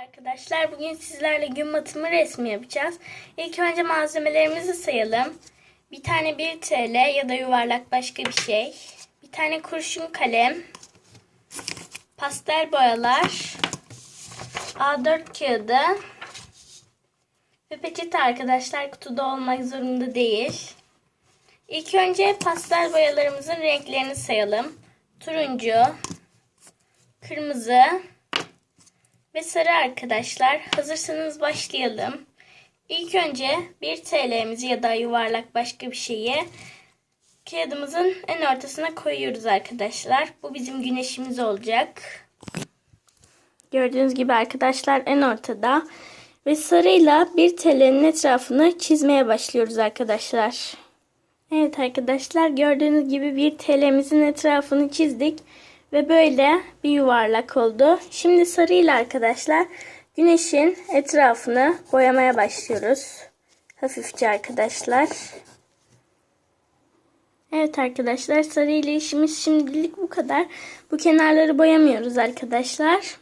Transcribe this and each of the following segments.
Arkadaşlar bugün sizlerle gün batımı resmi yapacağız. İlk önce malzemelerimizi sayalım. Bir tane 1 TL ya da yuvarlak başka bir şey. Bir tane kurşun kalem. Pastel boyalar. A4 kağıdı. Ve peçete arkadaşlar kutuda olmak zorunda değil. İlk önce pastel boyalarımızın renklerini sayalım. Turuncu, kırmızı, ve sarı arkadaşlar. Hazırsanız başlayalım. İlk önce 1 TL'mizi ya da yuvarlak başka bir şeyi kağıdımızın en ortasına koyuyoruz arkadaşlar. Bu bizim güneşimiz olacak. Gördüğünüz gibi arkadaşlar en ortada. Ve sarıyla 1 TL'nin etrafını çizmeye başlıyoruz arkadaşlar. Evet arkadaşlar gördüğünüz gibi 1 TL'mizin etrafını çizdik. Ve böyle bir yuvarlak oldu. Şimdi sarıyla arkadaşlar güneşin etrafını boyamaya başlıyoruz. Hafifçe arkadaşlar. Evet arkadaşlar sarıyla işimiz şimdilik bu kadar. Bu kenarları boyamıyoruz arkadaşlar.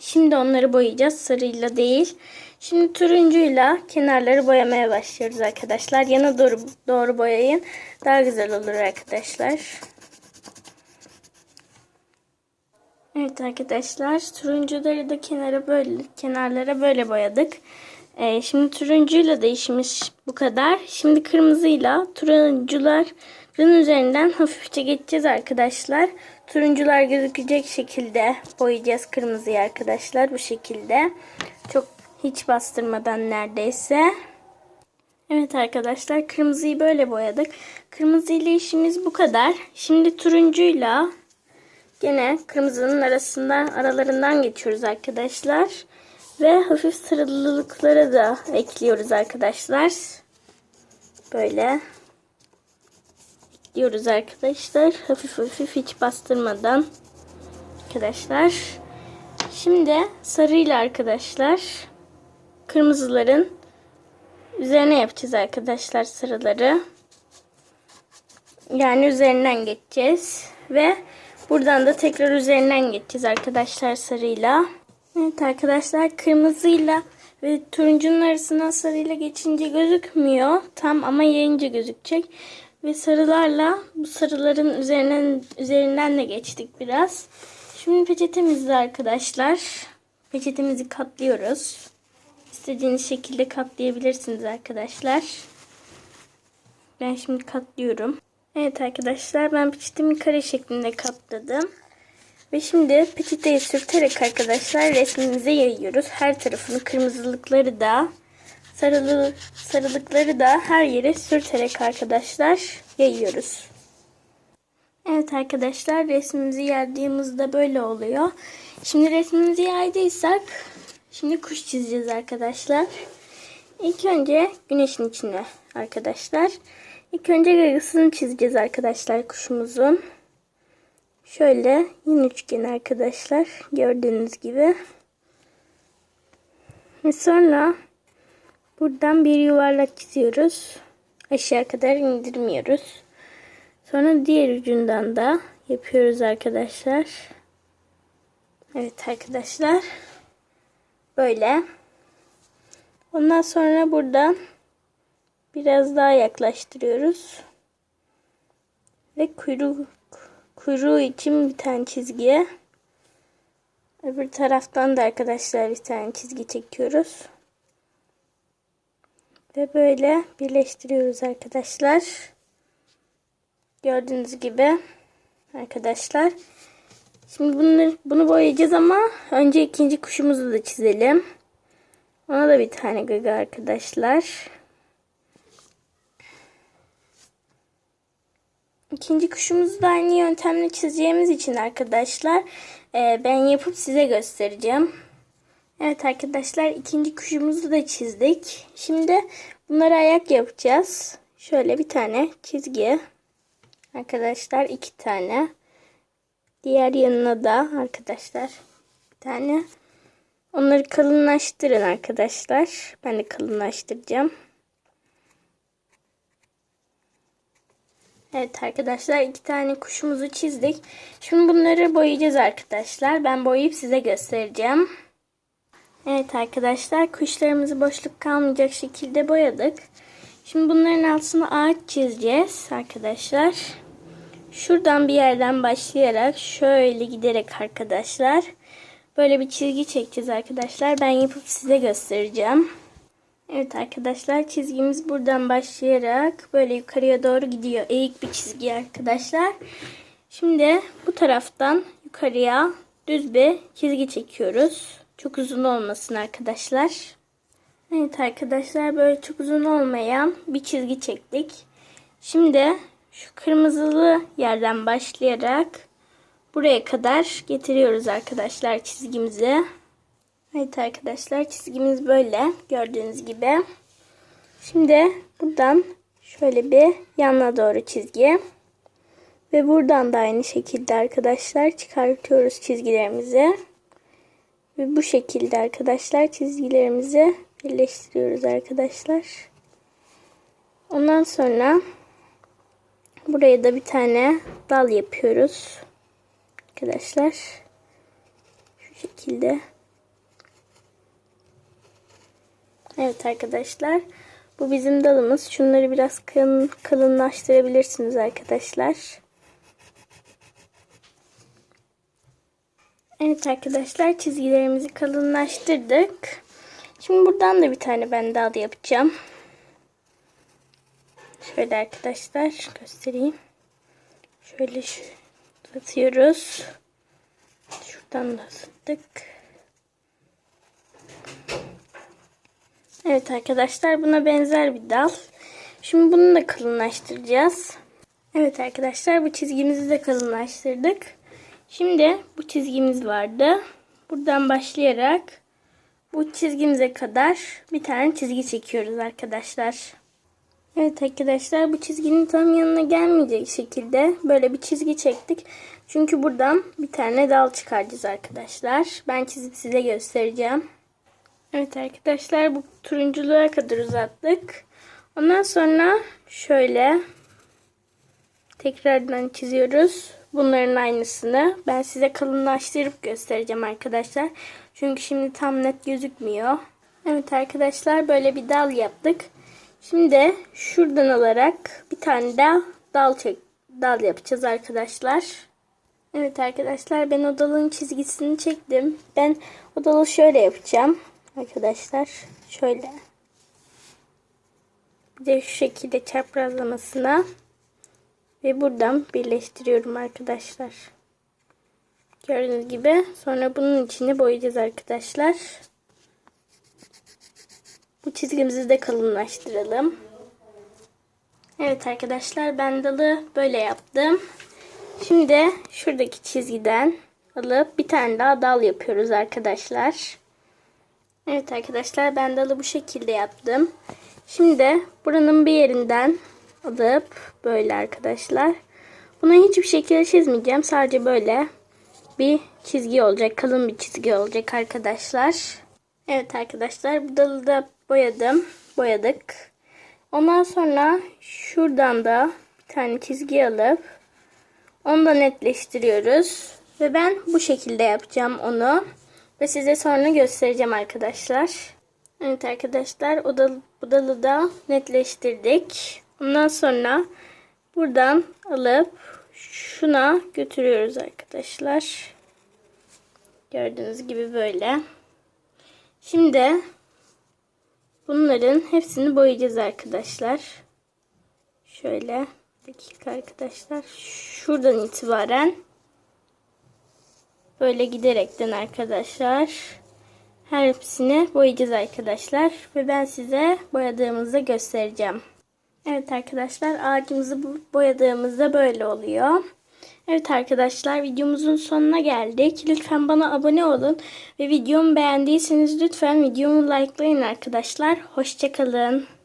Şimdi onları boyayacağız sarıyla değil. Şimdi turuncuyla kenarları boyamaya başlıyoruz arkadaşlar. Yana doğru doğru boyayın. Daha güzel olur arkadaşlar. Evet arkadaşlar turuncuları da kenara böyle kenarlara böyle boyadık. Ee, şimdi turuncuyla da işimiz bu kadar. Şimdi kırmızıyla turuncuların üzerinden hafifçe geçeceğiz arkadaşlar. Turuncular gözükecek şekilde boyayacağız kırmızıyı arkadaşlar bu şekilde. Çok hiç bastırmadan neredeyse. Evet arkadaşlar kırmızıyı böyle boyadık. Kırmızı ile işimiz bu kadar. Şimdi turuncuyla Gene kırmızının arasından aralarından geçiyoruz arkadaşlar. Ve hafif sarılılıkları da ekliyoruz arkadaşlar. Böyle ekliyoruz arkadaşlar. Hafif hafif hiç bastırmadan. Arkadaşlar. Şimdi sarıyla arkadaşlar kırmızıların üzerine yapacağız arkadaşlar sarıları. Yani üzerinden geçeceğiz ve Buradan da tekrar üzerinden geçeceğiz arkadaşlar sarıyla. Evet arkadaşlar kırmızıyla ve turuncunun arasından sarıyla geçince gözükmüyor. Tam ama yayınca gözükecek. Ve sarılarla bu sarıların üzerinden, üzerinden de geçtik biraz. Şimdi peçetemizde arkadaşlar. Peçetemizi katlıyoruz. İstediğiniz şekilde katlayabilirsiniz arkadaşlar. Ben şimdi katlıyorum. Evet arkadaşlar ben peçetemi kare şeklinde katladım. Ve şimdi peçeteyi sürterek arkadaşlar resmimize yayıyoruz. Her tarafını kırmızılıkları da sarılı, sarılıkları da her yere sürterek arkadaşlar yayıyoruz. Evet arkadaşlar resmimizi yaydığımızda böyle oluyor. Şimdi resmimizi yaydıysak şimdi kuş çizeceğiz arkadaşlar. İlk önce güneşin içine arkadaşlar. İlk önce gagasını çizeceğiz arkadaşlar kuşumuzun. Şöyle yine üçgen arkadaşlar. Gördüğünüz gibi. Ve sonra buradan bir yuvarlak çiziyoruz. Aşağı kadar indirmiyoruz. Sonra diğer ucundan da yapıyoruz arkadaşlar. Evet arkadaşlar. Böyle. Ondan sonra buradan Biraz daha yaklaştırıyoruz. Ve kuyruğu, kuyruğu için bir tane çizgiye. Öbür taraftan da arkadaşlar bir tane çizgi çekiyoruz. Ve böyle birleştiriyoruz arkadaşlar. Gördüğünüz gibi arkadaşlar. Şimdi bunları, bunu boyayacağız ama önce ikinci kuşumuzu da çizelim. Ona da bir tane gaga arkadaşlar. İkinci kuşumuzu da aynı yöntemle çizeceğimiz için arkadaşlar e, ben yapıp size göstereceğim. Evet arkadaşlar ikinci kuşumuzu da çizdik. Şimdi bunları ayak yapacağız. Şöyle bir tane çizgi. Arkadaşlar iki tane. Diğer yanına da arkadaşlar bir tane. Onları kalınlaştırın arkadaşlar. Ben de kalınlaştıracağım. Evet arkadaşlar iki tane kuşumuzu çizdik. Şimdi bunları boyayacağız arkadaşlar. Ben boyayıp size göstereceğim. Evet arkadaşlar kuşlarımızı boşluk kalmayacak şekilde boyadık. Şimdi bunların altına ağaç çizeceğiz arkadaşlar. Şuradan bir yerden başlayarak şöyle giderek arkadaşlar. Böyle bir çizgi çekeceğiz arkadaşlar. Ben yapıp size göstereceğim. Evet arkadaşlar çizgimiz buradan başlayarak böyle yukarıya doğru gidiyor. Eğik bir çizgi arkadaşlar. Şimdi bu taraftan yukarıya düz bir çizgi çekiyoruz. Çok uzun olmasın arkadaşlar. Evet arkadaşlar böyle çok uzun olmayan bir çizgi çektik. Şimdi şu kırmızılı yerden başlayarak buraya kadar getiriyoruz arkadaşlar çizgimizi. Evet arkadaşlar çizgimiz böyle gördüğünüz gibi. Şimdi buradan şöyle bir yanına doğru çizgi. Ve buradan da aynı şekilde arkadaşlar çıkartıyoruz çizgilerimizi. Ve bu şekilde arkadaşlar çizgilerimizi birleştiriyoruz arkadaşlar. Ondan sonra buraya da bir tane dal yapıyoruz. Arkadaşlar şu şekilde. Evet arkadaşlar. Bu bizim dalımız. Şunları biraz kalın, kalınlaştırabilirsiniz arkadaşlar. Evet arkadaşlar çizgilerimizi kalınlaştırdık. Şimdi buradan da bir tane ben dal yapacağım. Şöyle arkadaşlar göstereyim. Şöyle şu atıyoruz. Şuradan da attık. Evet arkadaşlar buna benzer bir dal. Şimdi bunu da kalınlaştıracağız. Evet arkadaşlar bu çizgimizi de kalınlaştırdık. Şimdi bu çizgimiz vardı. Buradan başlayarak bu çizgimize kadar bir tane çizgi çekiyoruz arkadaşlar. Evet arkadaşlar bu çizginin tam yanına gelmeyecek şekilde böyle bir çizgi çektik. Çünkü buradan bir tane dal çıkaracağız arkadaşlar. Ben çizip size göstereceğim. Evet arkadaşlar bu turunculuğa kadar uzattık. Ondan sonra şöyle tekrardan çiziyoruz. Bunların aynısını ben size kalınlaştırıp göstereceğim arkadaşlar. Çünkü şimdi tam net gözükmüyor. Evet arkadaşlar böyle bir dal yaptık. Şimdi şuradan alarak bir tane daha dal çek dal yapacağız arkadaşlar. Evet arkadaşlar ben o dalın çizgisini çektim. Ben o dalı şöyle yapacağım arkadaşlar. Şöyle. Bir de şu şekilde çaprazlamasına ve buradan birleştiriyorum arkadaşlar. Gördüğünüz gibi sonra bunun içini boyayacağız arkadaşlar. Bu çizgimizi de kalınlaştıralım. Evet arkadaşlar ben dalı böyle yaptım. Şimdi şuradaki çizgiden alıp bir tane daha dal yapıyoruz arkadaşlar. Evet arkadaşlar ben dalı bu şekilde yaptım. Şimdi buranın bir yerinden alıp böyle arkadaşlar. Buna hiçbir şekilde çizmeyeceğim. Sadece böyle bir çizgi olacak. Kalın bir çizgi olacak arkadaşlar. Evet arkadaşlar bu dalı da boyadım. Boyadık. Ondan sonra şuradan da bir tane çizgi alıp onu da netleştiriyoruz. Ve ben bu şekilde yapacağım onu. Ve size sonra göstereceğim arkadaşlar. Evet arkadaşlar o dalı, bu dalı da netleştirdik. Ondan sonra buradan alıp şuna götürüyoruz arkadaşlar. Gördüğünüz gibi böyle. Şimdi bunların hepsini boyayacağız arkadaşlar. Şöyle dakika arkadaşlar. Şuradan itibaren böyle giderekten arkadaşlar her hepsini boyayacağız arkadaşlar. Ve ben size boyadığımızda göstereceğim. Evet arkadaşlar ağacımızı boyadığımızda böyle oluyor. Evet arkadaşlar videomuzun sonuna geldik. Lütfen bana abone olun. Ve videomu beğendiyseniz lütfen videomu likelayın arkadaşlar. Hoşçakalın.